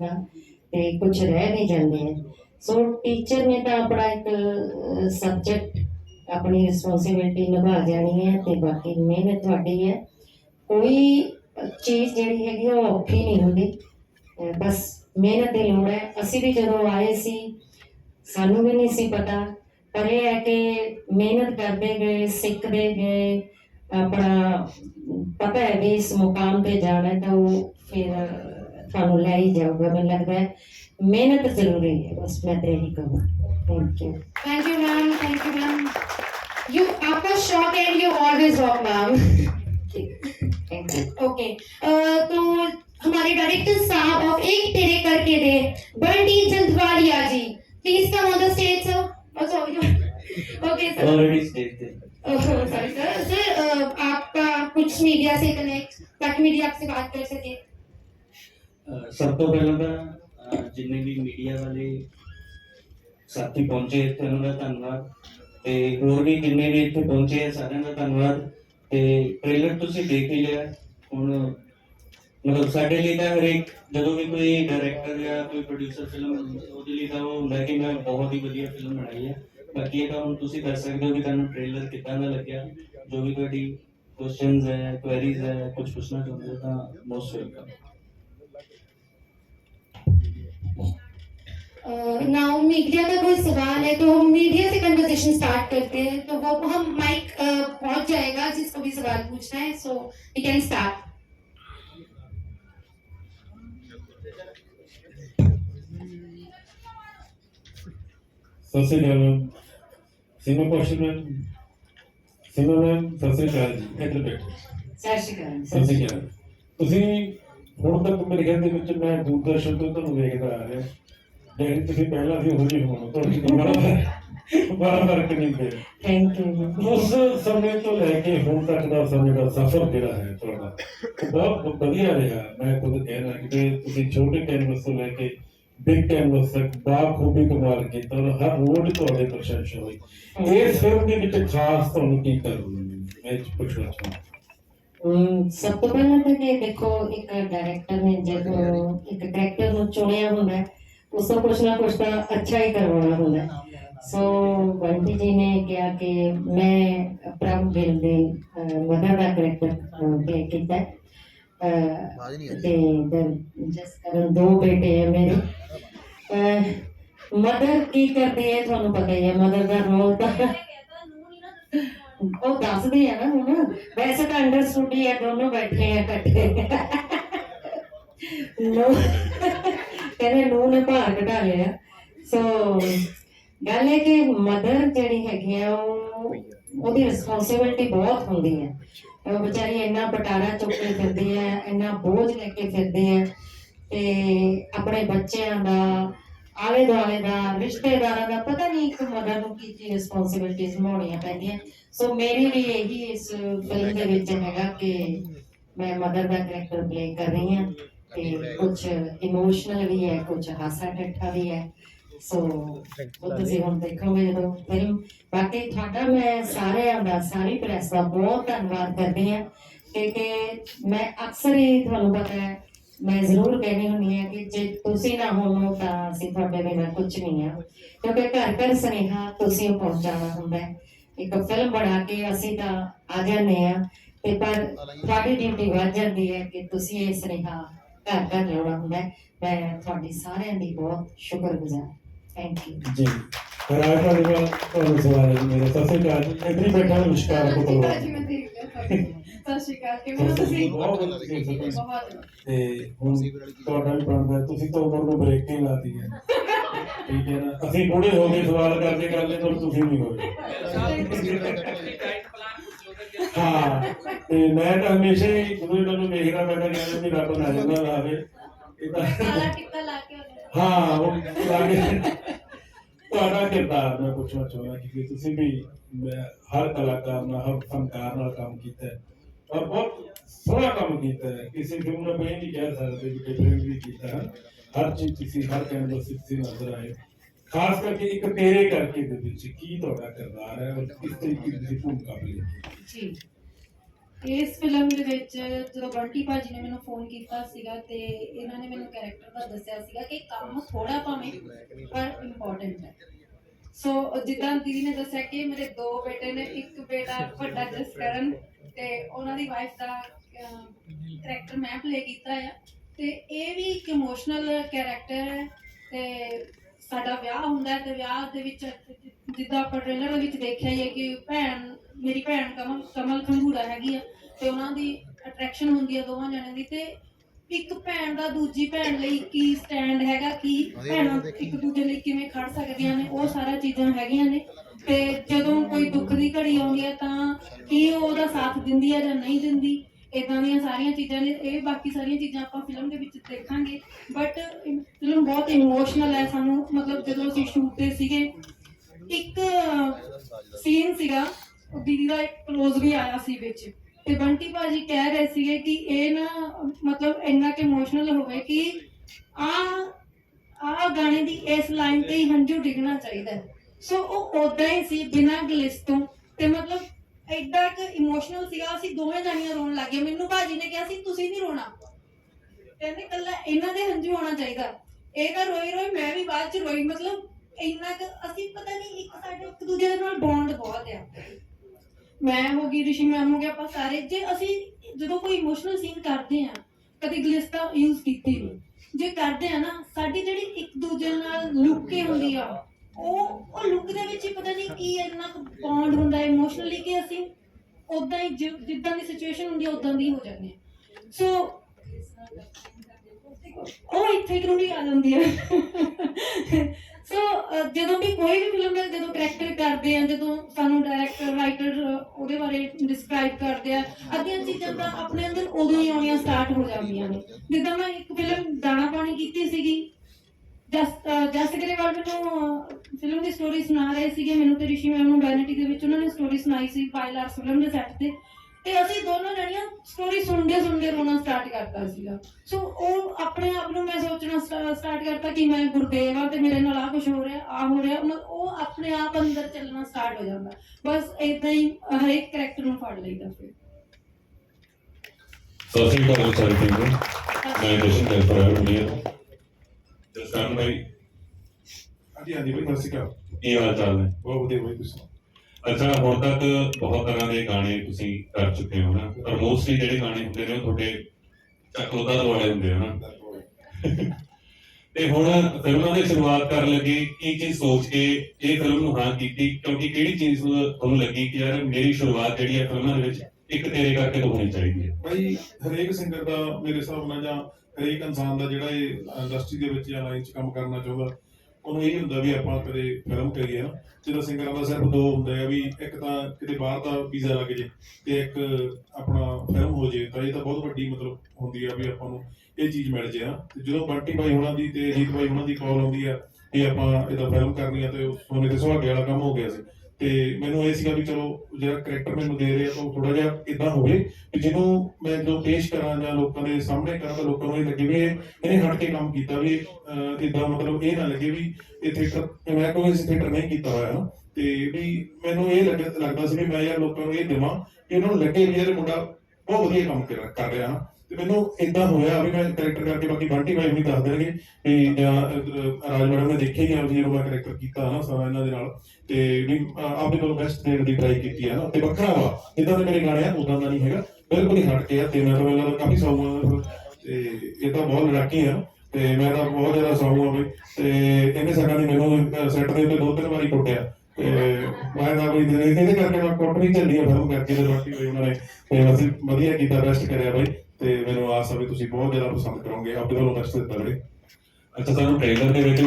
ਤੇ ਕੁਝ ਰਹਿ ਵੀ ਜਾਂਦੇ। ਆ ਸੋ ਟੀਚਰ ਨੇ ਤਾਂ ਆਪਣਾ ਇੱਕ ਸਬਜੈਕਟ ਆਪਣੀ ਰਿਸਪੌਂਸਿਬਿਲਟੀ ਨਿਭਾ ਜਾਣੀ ਹੈ ਤੇ ਬਾਕੀ ਮਿਹਨਤ ਤੁਹਾਡੀ ਹੈ। ਕੋਈ ਚੀਜ਼ ਜਿਹੜੀ ਹੈਗੀ ਉਹ ਔਖੀ ਨਹੀਂ ਹੁੰਦੀ। ਬਸ ਮਿਹਨਤ ਦੀ ਲੋੜ ਹੈ। ਅਸੀਂ ਵੀ ਜਦੋਂ ਆਏ ਸੀ, ਸਾਨੂੰ ਵੀ ਨਹੀਂ ਸੀ ਪਤਾ, ਪਰ ਇਹ ਹੈ ਕਿ ਮਿਹਨਤ ਕਰਦੇ ਗਏ, ਸਿੱਖਦੇ ਗਏ, ਆਪਣਾ ਪਤਾ ਹੈ ਵੀ ਇਸ ਮੁਕਾਮ ਤੇ ਜਾਣਾ ਤਾਂ ਉਹ ਫਿਰ फार्मूला ही जाऊँगा मुझे लग रहा है। मेहनत तो ज़रूरी है बस मैं तो यही कहूँगा thank you thank you ma'am thank you ma'am you आपका शौक and you always walk ma'am okay तो हमारे डायरेक्टर साहब आप एक तेरे करके दे। Bunty Jaldwalia ji please come on the stage sir okay sir already stage पे। ओके सर सर आपका कुछ मीडिया से कनेक्ट ताकि मीडिया आपसे बात कर सके। ਸਭ ਤੋਂ ਪਹਿਲਾਂ ਤਾਂ ਜਿੰਨੇ ਵੀ ਮੀਡੀਆ ਵਾਲੇ ਸਾਥੀ ਪਹੁੰਚੇ, ਇੱਥੇ ਉਹਨਾਂ ਦਾ ਧੰਨਵਾਦ। ਤੇ ਹੋਰ ਵੀ ਜਿੰਨੇ ਵੀ ਇੱਥੇ ਪਹੁੰਚੇ ਆ, ਸਾਰਿਆਂ ਦਾ ਧੰਨਵਾਦ। ਤੇ ਟ੍ਰੇਲਰ ਤੁਸੀਂ ਦੇਖ ਹੀ ਲਿਆ। ਹੁਣ, ਮਤਲਬ ਸਾਡੇ ਲਈ ਤਾਂ ਹਰੇਕ, ਜਦੋਂ ਵੀ ਕੋਈ ਡਾਇਰੈਕਟਰ ਜਾਂ ਕੋਈ ਪ੍ਰੋਡਿਊਸਰ ਫਿਲਮ ਉਹਦੇ ਲਈ ਤਾਂ ਉਹ ਹੁੰਦਾ ਕਿ ਮੈਂ ਬਹੁਤ ਹੀ ਵਧੀਆ ਫਿਲਮ ਬਣਾਈ ਹੈ ਬਾਕੀ ਇਹ ਤਾਂ ਹੁਣ ਤੁਸੀਂ ਦੱਸ ਸਕਦੇ ਹੋ ਕਿ ਤੁਹਾਨੂੰ ਟ੍ਰੇਲਰ ਕਿੱਦਾਂ ਦਾ ਲੱਗਿਆ? ਜੋ ਵੀ ਤੁਹਾਡੀ ਕੁਐਸਚਨਸ ਹੈ ਕੁਐਰੀਜ਼ ਹੈ ਕੁਝ ਪੁੱਛਣਾ ਚਾਹੁੰਦੇ ਹੋ ਤਾਂ ਮੋਸਟ ਵੈਲਕਮ नाउ मीडिया का कोई सवाल है तो हम मीडिया से कन्वर्सेशन स्टार्ट करते हैं तो वो हम माइक पहुंच जाएगा जिसको भी सवाल पूछना है सो वी कैन स्टार्ट ਸਤਿ ਸ਼੍ਰੀ ਅਕਾਲ ma'am Seema Kaushal ma'am Seema ma'am ਸਤਿ ਸ਼੍ਰੀ ਅਕਾਲ ਜੀ ਇੱਧਰ ਬੈਠੋ ਸਤਿ ਸ਼੍ਰੀ ਅਕਾਲ ਸਤਿ ਸ਼੍ਰੀ ਅਕਾਲ ਤੁਸੀਂ ਹੁਣ ਤੱਕ ਮੇਰੇ ਖਿਆਲ ਦੇ ਵਿੱਚ ਮੈਂ ਦੂਰਦਰਸ਼ਨ ਤੋਂ ਤੁਹਾਨੂੰ ਵੇਖਦਾ ਆ ਰਿਹਾ ਜਿਹੜੀ ਤੁਸੀਂ ਪਹਿਲਾਂ ਸੀ ਉਹ ਜਿਹੀ ਹੁਣ ਤੁਹਾਡੀ ਬੜਾ ਬੜਾ ਫ਼ਰਕ ਨਹੀਂ ਪਿਆ। ਥੈਂਕ ਯੂ ਉਸ ਸਮੇਂ ਤੋਂ ਲੈ ਕੇ ਹੁਣ ਤੱਕ ਦਾ ਸਮੇਂ ਦਾ ਸਫ਼ਰ ਜਿਹੜਾ ਹੈ ਤੁਹਾਡਾ ਬਹੁਤ ਵਧੀਆ ਰਿਹਾ। ਮੈਂ ਖੁਦ ਕਹਿਣਾ ਕਿ ਤੁਸੀਂ ਛੋਟੇ ਕੈਨਵਸ ਤੋਂ ਲੈ ਕੇ ਬਿਗ ਕੈਨਵਸ ਤੱਕ ਬਾਖੂਬੀ ਕਮਾਲ ਕੀਤਾ ਔਰ ਹਰ ਰੋਜ਼ ਤੁਹਾਡੇ ਪ੍ਰਸ਼ੰਸਾ ਹੋਈ ਇਸ ਫਿਲਮ ਦੇ ਵਿੱਚ ਖਾਸ ਤੁਹਾਨੂੰ ਕੀ ਕਰਨਾ ਮੈਂ ਪੁੱਛਣਾ ਚਾਹੁੰਦਾ ਸਭ ਤੋਂ ਪਹਿਲਾਂ ਤਾਂ ਕਿ ਦੇਖੋ ਇੱਕ ਡਾਇਰੈਕਟਰ ਨੇ ਜਦੋਂ ਇੱਕ ਕਰੈਕਟਰ ਨੂੰ ਚੁਣਿਆ ਹੁੰਦਾ ਹੈ, ਉਸ ਤੋਂ ਕੁਛ ਨਾ ਕੁਛ ਤਾਂ ਅੱਛਾ ਹੀ ਕਰਵਾਉਣਾ ਹੁੰਦਾ ਹੈ। ਸੋ ਬੰਟੀ ਜੀ ਨੇ ਕਿਹਾ ਕਿ ਮੈਂ ਪ੍ਰਭ ਗਿੱਲ ਦੇ ਮਦਰ ਦਾ ਕਰੈਕਟਰ ਪਲੇ ਕੀਤਾ ਹੈ। ਤੇ ਜਸ ਕਰਨ ਦੋ ਬੇਟੇ ਹੈ ਮੇਰੇ ਮਦਰ ਕੀ ਕਰਦੀ ਹੈ ਤੁਹਾਨੂੰ ਪਤਾ ਹੀ ਹੈ ਮਦਰ ਦਾ ਰੋਲ ਤਾਂ ਉਹ ਦੱਸਦੇ ਆ ਨਾ ਹੁਣ ਵੈਸੇ ਤਾਂ ਅੰਡਰਸਟੂਡ ਹੀ ਆ ਦੋਨੋਂ ਬੈਠੇ ਆ ਇਕੱਠੇ ਨੋ ਕਹਿੰਦੇ ਨੂੰ ਨੇ ਭਾਰ ਘਟਾ ਲਿਆ। ਸੋ ਗੱਲ ਹੈ ਕਿ ਮਦਰ ਜਿਹੜੀ ਹੈਗੀ ਆ, ਉਹ ਉਹਦੀ ਰਿਸਪੌਂਸਿਬਿਲਟੀ ਬਹੁਤ ਹੁੰਦੀ ਹੈ। ਉਹ ਵਿਚਾਰੀ ਇੰਨਾ ਪਟਾਰਾ ਚੁੱਕ ਕੇ ਫਿਰਦੀ ਹੈ, ਇੰਨਾ ਬੋਝ ਲੈ ਕੇ ਫਿਰਦੀ ਹੈ ਤੇ ਆਪਣੇ ਬੱਚਿਆਂ ਦਾ ਆਲੇ ਦੁਆਲੇ ਦਾ, ਰਿਸ਼ਤੇਦਾਰਾਂ ਦਾ ਪਤਾ ਨਹੀਂ ਇੱਕ ਮਦਰ ਨੂੰ ਕੀ ਕੀ ਰਿਸਪੌਂਸਿਬਿਲਟੀਜ਼ ਨਿਭਾਉਣੀਆਂ ਪੈਂਦੀਆਂ। ਸੋ ਮੇਰੀ ਵੀ ਇਹੀ ਇਸ ਫਿਲਮ ਦੇ ਵਿੱਚ ਹੈਗਾ ਕਿ ਮੈਂ ਮਦਰ ਦਾ ਕਰੈਕਟਰ ਪਲੇ ਕਰ ਰਹੀ ਹਾਂ। ਤੇ ਕੁਝ ਇਮੋਸ਼ਨਲ ਵੀ ਹੈ ਕੁਝ ਹਾਸਾ ਠੱਠਾ ਵੀ ਹੈ। ਸੋ ਉਹ ਤੁਸੀਂ ਹੁਣ ਦੇਖੋਗੇ ਜਦੋਂ ਫਿਲਮ ਬਾਕੀ ਤੁਹਾਡਾ ਮੈਂ ਸਾਰਿਆਂ ਦਾ ਸਾਰੀ ਪ੍ਰੈਸ ਦਾ ਬਹੁਤ ਧੰਨਵਾਦ ਕਰਦੀ ਹਾਂ ਕਿ ਕਿ ਮੈਂ ਅਕਸਰ ਹੀ ਤੁਹਾਨੂੰ ਪਤਾ ਹੈ ਮੈਂ ਜ਼ਰੂਰ ਕਹਿੰਦੀ ਹੁੰਦੀ ਹਾਂ ਕਿ ਜੇ ਤੁਸੀਂ ਨਾ ਹੋਵੋ ਤਾਂ ਅਸੀਂ ਤੁਹਾਡੇ ਬਿਨਾਂ ਕੁਝ ਨਹੀਂ ਆ ਕਿਉਂਕਿ ਘਰ ਘਰ ਸੁਨੇਹਾ ਤੁਸੀਂ ਪਹੁੰਚਾਉਣਾ ਹੁੰਦਾ ਹੈ। ਇੱਕ ਫਿਲਮ ਬਣਾ ਕੇ ਅਸੀਂ ਤਾਂ ਆ ਜਾਂਦੇ ਆ ਤੇ ਪਰ ਤੁਹਾਡੀ ਡਿਊਟੀ ਵੱਧ ਜਾਂਦੀ ਹੈ ਕਿ ਤੁਸੀਂ ਇਹ ਸੁਨੇਹਾ ਘਰ ਘਰ ਲਿਆਉਣਾ ਹੁੰਦਾ ਹੈ। ਮੈਂ ਤੁਹਾਡੀ ਸਾਰਿਆਂ ਦੀ ਬਹੁਤ ਸ਼ੁਕਰਗੁਜ਼ਾਰ ਥੈਂਕ ਯੂ ਜੀ। ਤੁਹਾਡੇ ਕੋਲ ਤੁਹਾਨੂੰ ਸਵਾਲ ਹੈ ਜੀ ਮੇਰਾ। ਸਤਿ ਸ਼੍ਰੀ ਅਕਾਲ ਹੀ ਬੈਠਾ ਵਿਸ਼ਕਾਰ ਕੋ ਤੋਂ ਸਤਿ ਸ਼੍ਰੀ ਅਕਾਲ ਕਿਵੇਂ ਹੋ ਤੁਸੀਂ? ਬਹੁਤ ਤੇ ਹੁਣ ਤੁਹਾਡਾ ਵੀ ਬਣਦਾ ਤੁਸੀਂ ਤਾਂ ਉਮਰ ਨੂੰ ਬ੍ਰੇਕ ਹੀ ਲਾਤੀ ਹੈ। ਠੀਕ ਹੈ ਨਾ? ਅਸੀਂ ਬੁੜੇ ਹੋ ਗਏ ਸਵਾਲ ਕਰਦੇ ਕਰਦੇ ਪਰ ਤੁਸੀਂ ਨਹੀਂ ਹੋਏ। ਹਾਂ ਤੇ ਮੈਂ ਤਾਂ ਹਮੇਸ਼ਾ ਹੀ ਜਦੋਂ ਇਹਨਾਂ ਨੂੰ ਵੇਖਦਾ ਮੈਂ ਤਾਂ ਕਹਿੰਦਾ ਵੀ ਰੱਬ ਨਾ ਜਨਾ ਲਾਵੇ ਇਹ ਤਾਂ ਕਾਲਾ ਟਿੱਕਾ ਲਾ ਕੇ ਹਾਂ ਉਹ ਲਾਗੇ ਤੁਹਾਡਾ ਕਿਰਦਾਰ ਮੈਂ ਪੁੱਛਣਾ ਚਾਹੁੰਦਾ ਕਿ ਤੁਸੀਂ ਵੀ ਹਰ ਕਲਾਕਾਰ ਨਾਲ ਹਰ ਫਨਕਾਰ ਨਾਲ ਕੰਮ ਕੀਤਾ ਹੈ ਔਰ ਬਹੁਤ ਸੋਹਣਾ ਕੰਮ ਕੀਤਾ ਹੈ। ਕਿਸੇ ਫਿਲਮ ਨੂੰ ਕੋਈ ਨਹੀਂ ਕਹਿ ਸਕਦੇ ਕਿ ਡਿਫਰੈਂਟ ਵੀ ਕੀਤਾ ਹਰ ਚੀਜ਼ ਤੁਸੀਂ ਹਰ ਕੈਨਵਸ ਤੇ ਨਜ਼ਰ ਆਏ। ਖਾਸ ਕਰਕੇ ਇੱਕ ਤੇਰੇ ਕਰਕੇ ਦੇ ਵਿੱਚ ਕੀ ਤੁਹਾਡਾ ਕਿਰਦਾਰ ਹੈ ਔਰ ਕਿਸ ਤਰੀਕੇ ਦੀ ਭੂਮਿਕਾ ਨਿਭਾਈ ਜੀ। ਇਸ ਫਿਲਮ ਦੇ ਵਿੱਚ ਜਦੋਂ ਬੰਟੀ ਭਾਜੀ ਨੇ ਮੈਨੂੰ ਫੋਨ ਕੀਤਾ ਸੀਗਾ ਤੇ ਇਹਨਾਂ ਨੇ ਮੈਨੂੰ ਕੈਰੈਕਟਰ ਦਾ ਦੱਸਿਆ ਸੀਗਾ ਕਿ ਕੰਮ ਥੋੜਾ ਭਾਵੇਂ ਪਰ ਇੰਪੋਰਟੈਂਟ ਹੈ। ਸੋ ਜਿੱਦਾਂ ਦੀਦੀ ਨੇ ਦੱਸਿਆ ਕਿ ਮੇਰੇ ਦੋ ਬੇਟੇ ਨੇ, ਇੱਕ ਬੇਟਾ ਵੱਡਾ ਜਸਕਰਨ ਤੇ ਉਹਨਾਂ ਦੀ ਵਾਈਫ ਦਾ ਕੈਰੈਕਟਰ ਮੈਂ ਪਲੇ ਕੀਤਾ ਆ ਤੇ ਇਹ ਵੀ ਇੱਕ ਇਮੋਸ਼ਨਲ ਕੈਰੈਕਟਰ ਹੈ ਤੇ ਸਾਡਾ ਵਿਆਹ ਹੁੰਦਾ ਹੈ ਤੇ ਵਿਆਹ ਦੇ ਵਿੱਚ ਜਿੱਦਾਂ ਆਪਾਂ ਟ੍ਰੇਲਰ ਦੇ ਵਿੱਚ ਦੇਖਿਆ ਹੀ ਹੈ ਕਿ ਭੈਣ ਮੇਰੀ ਭੈਣ ਕਮਲ ਕਮਲ ਖੰਗੂੜਾ ਹੈਗੀ ਆ ਤੇ ਉਹਨਾਂ ਦੀ ਅਟਰੈਕਸ਼ਨ ਹੁੰਦੀ ਆ ਦੋਵਾਂ ਜਣਿਆਂ ਦੀ ਤੇ ਇੱਕ ਭੈਣ ਦਾ ਦੂਜੀ ਭੈਣ ਲਈ ਕੀ ਸਟੈਂਡ ਹੈਗਾ ਕੀ ਭੈਣਾਂ ਇੱਕ ਦੂਜੇ ਲਈ ਕਿਵੇਂ ਖੜ ਸਕਦੀਆਂ ਨੇ ਉਹ ਸਾਰਾ ਚੀਜ਼ਾਂ ਹੈਗੀਆਂ ਨੇ ਤੇ ਜਦੋਂ ਕੋਈ ਦੁੱਖ ਦੀ ਘੜੀ ਆਉਂਦੀ ਹੈ ਤਾਂ ਕੀ ਉਹ ਉਹਦਾ ਸਾਥ ਦਿੰਦੀ ਹੈ ਜਾਂ ਨਹੀਂ ਦਿੰਦੀ? ਇਦਾਂ ਦੀਆਂ ਸਾਰੀਆਂ ਚੀਜ਼ਾਂ ਨੇ, ਇਹ ਬਾਕੀ ਸਾਰੀਆਂ ਚੀਜ਼ਾਂ ਆਪਾਂ ਫਿਲਮ ਦੇ ਵਿੱਚ ਦੇਖਾਂਗੇ। ਬਟ ਫਿਲਮ ਬਹੁਤ ਇਮੋਸ਼ਨਲ ਹੈ ਸਾਨੂੰ, ਮਤਲਬ ਜਦੋਂ ਅਸੀਂ ਸ਼ੂਟ ਤੇ ਸੀਗੇ, ਇੱਕ ਸੀਨ ਸੀਗਾ ਦੀਦੀ ਦਾ ਇੱਕ ਕਲੋਜ਼ ਵੀ ਆਇਆ ਸੀ ਵਿੱਚ। ਤੇ ਬੰਟੀ ਭਾਜੀ ਕਹਿ ਰਹੇ ਸੀਗੇ ਕਿ ਇਹ ਨਾ, ਮਤਲਬ ਇੰਨਾ ਕਿ ਇਮੋਸ਼ਨਲ ਹੋਵੇ ਕਿ ਆ ਆ ਗਾਣੇ ਦੀ ਇਸ ਲਾਈਨ ਤੇ ਹੀ ਹੰਝੂ ਡਿੱਗਣਾ ਚਾਹੀਦਾ ਹੈ। ਸੋ ਉਹ ਉਦਾਂ ਹੀ ਸੀ, ਬਿਨਾਂ ਗਲਿਸ ਤੋਂ। ਤੇ ਮਤਲਬ ਐਡਾ ਕਿ ਇਮੋਸ਼ਨਲ ਸੀਗਾ, ਅਸੀਂ ਦੋਵੇਂ ਜਾਣੀਆਂ ਰੋਣ ਲੱਗ ਗਏ। ਮੈਨੂੰ ਭਾਜੀ ਨੇ ਕਿਹਾ ਸੀ, ਤੁਸੀਂ ਨਹੀਂ ਰੋਣਾ। ਕਹਿੰਦੇ, ਕੱਲਾ ਇਹਨਾਂ ਦੇ ਹੰਝੂ ਆਉਣਾ ਚਾਹੀਦਾ। ਇਹ ਤਾਂ ਰੋਈ ਰੋਈ ਮੈਂ ਵੀ ਬਾਅਦ ਚ ਰੋਈ। ਮਤਲਬ ਇੰਨਾ ਕਿ ਅਸੀਂ ਪਤਾ ਨਹੀਂ ਇੱਕ ਸਾਡੇ ਇੱਕ ਦੂਜੇ ਦੇ ਨਾਲ ਬੌਂਡ ਬਹੁਤ ਆ। ਮੈਂ ਹੋ ਗਈ, ਰਿਸ਼ੀ ਮੈਮ ਹੋ ਗਿਆ ਆਪਾਂ ਸਾਰੇ। ਜੇ ਅਸੀਂ ਜਦੋਂ ਕੋਈ ਇਮੋਸ਼ਨਲ ਸੀਨ ਕਰਦੇ ਆ, ਕਦੀ ਗਲਿਸਟਾ ਯੂਜ਼ ਕੀਤੀ ਨਹੀਂ ਜੇ ਕਰਦੇ ਆ ਨਾ, ਸਾਡੀ ਜਿਹੜੀ ਇੱਕ ਦੂਜੇ ਨਾਲ ਲੁੱਕੇ ਹੁੰਦੀ ਆ ਉਹ ਉਹ ਲੁੱਕ ਦੇ ਵਿੱਚ ਹੀ ਪਤਾ ਨਹੀਂ ਕੀ ਇੰਨਾ ਬੌਂਡ ਹੁੰਦਾ ਹੈ ਇਮੋਸ਼ਨਲੀ ਕਿ ਅਸੀਂ ਉਦਾਂ ਹੀ ਜਿ- ਜਿੱਦਾਂ ਦੀ ਸਿਚੁਏਸ਼ਨ ਹੁੰਦੀ ਆ ਉਦਾਂ ਦੀ ਹੋ ਜਾਂਦੇ ਆ। ਸੋ ਉਹ ਇੱਥੇ ਕਿਉਂ ਆ ਜਾਂਦੀ ਹੈ ਸੋ ਜਦੋਂ ਵੀ ਕੋਈ ਵੀ ਫਿਲਮ ਦਾ ਜਦੋਂ ਕਰੈਕਟਰ ਕਰਦੇ ਆ, ਜਦੋਂ ਸਾਨੂੰ ਡਾਇਰੈਕਟਰ ਰਾਈਟਰ ਉਹਦੇ ਬਾਰੇ ਡਿਸਕ੍ਰਾਈਬ ਕਰਦੇ ਆ, ਅੱਧੀਆਂ ਚੀਜ਼ਾਂ ਤਾਂ ਆਪਣੇ ਅੰਦਰ ਉਦੋਂ ਹੀ ਆਉਣੀਆਂ ਸਟਾਰਟ ਹੋ ਜਾਂਦੀਆਂ ਨੇ। ਜਿੱਦਾਂ ਮੈਂ ਇੱਕ ਫਿਲਮ ਦਾਣਾ ਪਾਣੀ ਕੀਤੀ ਸੀਗੀ ਜਸ ਗਰੇਵਾਲ ਮੈਨੂੰ ਫਿਲਮ ਦੀ ਸਟੋਰੀ ਸੁਣਾ ਰਹੇ ਸੀਗੇ, ਮੈਨੂੰ ਤੇ ਰਿਸ਼ੀ ਮੈਮ ਨੂੰ ਵੈਨਿਟੀ ਦੇ ਵਿੱਚ ਉਹਨਾਂ ਨੇ ਸਟੋਰੀ ਸੁਣਾਈ ਸੀ ਫਾਈਲ ਆਰਸ ਫਿਲਮ ਦੇ ਸੈੱਟ ਤੇ। ਤੇ ਅਸੀਂ ਦੋਨੋਂ ਜਣੀਆਂ ਸਟੋਰੀ ਸੁਣਦੇ ਸੁਣਦੇ ਰੋਣਾ ਸਟਾਰਟ ਕਰਤਾ ਸੀਗਾ। ਸੋ ਉਹ ਆਪਣੇ ਆਪ ਨੂੰ ਮੈਂ ਸੋਚਣਾ ਸਟਾਰਟ ਕਰਤਾ ਕਿ ਮੈਂ ਗੁਰਦੇਵ ਆ ਤੇ ਮੇਰੇ ਨਾਲ ਆ ਕੁਝ ਹੋ ਰਿਹਾ ਆ ਹੋ ਰਿਹਾ। ਉਹ ਆਪਣੇ ਆਪ ਅੰਦਰ ਚੱਲਣਾ ਸਟਾਰਟ ਹੋ ਜਾਂਦਾ। ਬਸ ਇਦਾਂ ਹੀ ਹਰੇਕ ਕਰੈਕਟਰ ਨੂੰ ਫੜ ਲਈਦਾ ਫਿਰ। ਸਤਿ ਸ਼੍ਰੀ ਅਕਾਲ ਸਾਰੇ ਪਿੰਡ ਮੈਂ ਜਸ਼ਨ ਦੇ ਫਰਾਇਰ ਹੁੰਦੀਆਂ ਜਸਕਰਨ ਭਾਈ ਹਾਂਜੀ ਹਾਂਜੀ ਬਈ ਸਤਿ ਸ਼੍ਰੀ ਅਕਾਲ। ਕੀ ਹਾਲ ਚਾਲ ਨੇ? ਬਹੁਤ ਵਧੀਆ ਬਈ ਤੁਸੀਂ ਅੱਛਾ ਹੁਣ ਤੱਕ ਬਹੁਤ ਤਰ੍ਹਾਂ ਦੇ ਗਾਣੇ ਤੁਸੀਂ ਕਰ ਚੁੱਕੇ ਹੋ ਨਾ ਪਰ ਮੋਸਟਲੀ ਜਿਹੜੇ ਗਾਣੇ ਹੁੰਦੇ ਨੇ ਉਹ ਤੁਹਾਡੇ ਚੱਕੋਦਾ ਵਾਲੇ ਹੁੰਦੇ ਹੋ ਨਾ ਤੇ ਹੁਣ ਫਿਲਮਾਂ ਦੀ ਸ਼ੁਰੂਆਤ ਕਰਨ ਲੱਗੇ ਕੀ ਚੀਜ਼ ਸੋਚ ਕੇ ਇਹ ਫਿਲਮ ਨੂੰ ਹਾਂ ਕੀਤੀ? ਕਿਉਂਕਿ ਕਿਹੜੀ ਚੀਜ਼ ਤੁਹਾਨੂੰ ਲੱਗੀ ਕਿ ਯਾਰ ਮੇਰੀ ਸ਼ੁਰੂਆਤ ਜਿਹੜੀ ਹੈ ਫਿਲਮਾਂ ਦੇ ਵਿੱਚ ਇੱਕ ਤੇਰੇ ਕਰਕੇ ਤਾਂ ਹੋਣੀ ਚਾਹੀਦੀ ਹੈ? ਬਈ ਹਰੇਕ ਸਿੰਗਰ ਦਾ ਮੇਰੇ ਹਿਸਾਬ ਨਾਲ ਜਾਂ ਹਰੇਕ ਇਨਸਾਨ ਦਾ ਜਿਹੜਾ ਇਹ ਇੰਡਸਟਰੀ ਦੇ ਵਿੱਚ ਜਾਂ ਲਾਈਨ 'ਚ ਕੰਮ ਕਰਨਾ ਚਾਹੁੰਦਾ, ਉਹਨੂੰ ਇਹ ਹੁੰਦਾ ਵੀ ਆਪਾਂ ਕਦੇ ਫਿਲਮ ਕਰੀਏ ਨਾ ਜਦੋਂ ਸਿੰਗਰਾਂ ਦਾ ਸਿਰਫ ਦੋ ਹੁੰਦੇ ਆ ਵੀ ਇੱਕ ਤਾਂ ਕਿਤੇ ਬਾਹਰ ਦਾ ਵੀਜ਼ਾ ਲੱਗ ਜੇ ਤੇ ਇੱਕ ਆਪਣਾ ਫਿਲਮ ਹੋ ਜੇ, ਤਾਂ ਇਹ ਤਾਂ ਬਹੁਤ ਵੱਡੀ ਮਤਲਬ ਹੁੰਦੀ ਆ ਵੀ ਆਪਾਂ ਨੂੰ ਇਹ ਚੀਜ਼ ਮਿਲ ਜੇ ਨਾ ਤੇ ਜਦੋਂ ਬੰਟੀ ਭਾਈ ਉਹਨਾਂ ਦੀ ਤੇ ਅਜੀਤ ਭਾਈ ਉਹਨਾਂ ਦੀ ਕਾਲ ਆਉਂਦੀ ਆ ਕਿ ਆਪਾਂ ਇਹਦਾ ਫਿਲਮ ਕਰਨੀ ਆ ਤੇ ਸੋਨੇ ਤੇ ਸੁਹਾਗੇ ਵਾਲਾ ਕੰਮ ਹੋ ਗਿਆ ਸੀ। ਤੇ ਮੈਨੂੰ ਇਹ ਸੀਗਾ ਵੀ ਚਲੋ ਜਿਹੜਾ ਕਰੈਕਟਰ ਮੈਨੂੰ ਦੇ ਰਹੇ ਉਹ ਥੋੜਾ ਜਿਹਾ ਇਦਾਂ ਹੋਵੇ ਕਿ ਜਿਹਨੂੰ ਮੈਂ ਜਦੋਂ ਪੇਸ਼ ਕਰਾਂ ਜਾਂ ਲੋਕਾਂ ਦੇ ਸਾਹਮਣੇ ਕਰਾਂ ਤਾਂ ਲੋਕਾਂ ਨੂੰ ਇਹ ਲੱਗੇ ਵੀ ਇਹਨੇ ਹਟ ਕੇ ਕੰਮ ਕੀਤਾ ਵੀ ਇਦਾਂ ਮਤਲਬ ਇਹ ਨਾ ਲੱਗੇ ਵੀ ਇਹ ਥੀਏਟਰ ਮੈਂ ਕੋਈ ਥੀਏਟਰ ਨਹੀਂ ਕੀਤਾ ਹੋਇਆ ਤੇ ਵੀ ਮੈਨੂੰ ਇਹ ਲੱਗ- ਲੱਗਦਾ ਸੀ ਵੀ ਮੈਂ ਯਾਰ ਲੋਕਾਂ ਨੂੰ ਇਹ ਦੇਵਾਂ ਕਿ ਉਹਨਾਂ ਨੂੰ ਲੱਗੇ ਵੀ ਯਾਰ ਮੁੰਡਾ ਬਹੁਤ ਵਧੀਆ ਕੰਮ ਕਰ ਰਿਹਾ ਤੇ ਮੈਨੂੰ ਇਦਾਂ ਹੋਇਆ ਵੀ ਮੈਂ ਕਰੈਕਟਰ ਕਰਕੇ ਬਾਕੀ ਬੰਟੀ ਭਾਈ ਵੀ ਦੱਸ ਦੇਣਗੇ ਵੀ ਜਾਂ, ਰਾਜ ਮੈਡਮ ਨੇ ਦੇਖਿਆ ਹੀ ਆ ਵੀ ਜਦੋਂ ਮੈਂ ਕਰੈਕਟਰ ਕੀਤਾ ਨਾ ਸਾਰਾ ਇਹਨਾਂ ਦੇ ਨਾਲ। ਤੇ ਵੀ ਅਹ, ਕੋਲ ਬੈਸਟ ਦੇਣ ਦੀ ਟਰਾਈ ਕੀਤੀ ਆ ਨਾ। ਤੇ ਵੱਖਰਾ ਵਾ ਜਿੱਦਾਂ ਦੇ ਮੇਰੇ ਗਾਣੇ ਆ ਉਦਾਂ ਦਾ ਨਹੀਂ ਹੈਗਾ। ਬਿਲਕੁਲ ਹੀ ਹਟ ਕੇ ਆ ਤੇ ਮੈਂ ਤਾਂ ਮੈਨੂੰ ਕਾਫੀ ਸੌਂਗ ਤੇ ਇਹ ਤਾਂ ਬਹੁਤ ਲੜਾਕੀ ਆ। ਤੇ ਮੈਂ ਤਾਂ ਬਹੁਤ ਜ਼ਿਆਦਾ ਸੌਂਗ ਆ ਤੇ ਇਹਨੇ ਸਾਡਾ ਨੇ ਮੈਨੂੰ ਸੈੱਟ ਦੇ ਉੱਤੇ ਦੋ ਤਿੰਨ ਵਾਰੀ ਕੁੱਟਿਆ। ਤੇ ਮੈਂ ਤਾਂ ਕੋਈ ਦਿਨ ਇਹਦੇ ਕਰਕੇ ਮੈਂ ਕੁੱਟ ਵੀ ਚੱਲੀ ਆ ਫਿਲਮ ਕਰਕੇ ਤੇ ਰੋਟੀ ਉਹਨਾਂ ਨੇ ਤੇ ਅਸੀਂ ਵਧੀਆ ਕੀਤਾ ਬੈਸਟ ਕਰਿਆ ਬਾਈ। ਤੇ ਮੈਨੂੰ ਆਸ ਆ ਵੀ ਤੁਸੀਂ ਬਹੁਤ ਜ਼ਿਆਦਾ ਪਸੰਦ ਕਰੋਗੇ ਆਪਣੇ ਵੱਲੋਂ ਬੈਸਟ ਦਿੱਤਾ ਵੀਰੇ ਅੱਛਾ, ਸਾਨੂੰ ਟ੍ਰੇਲਰ ਦੇ ਵਿੱਚ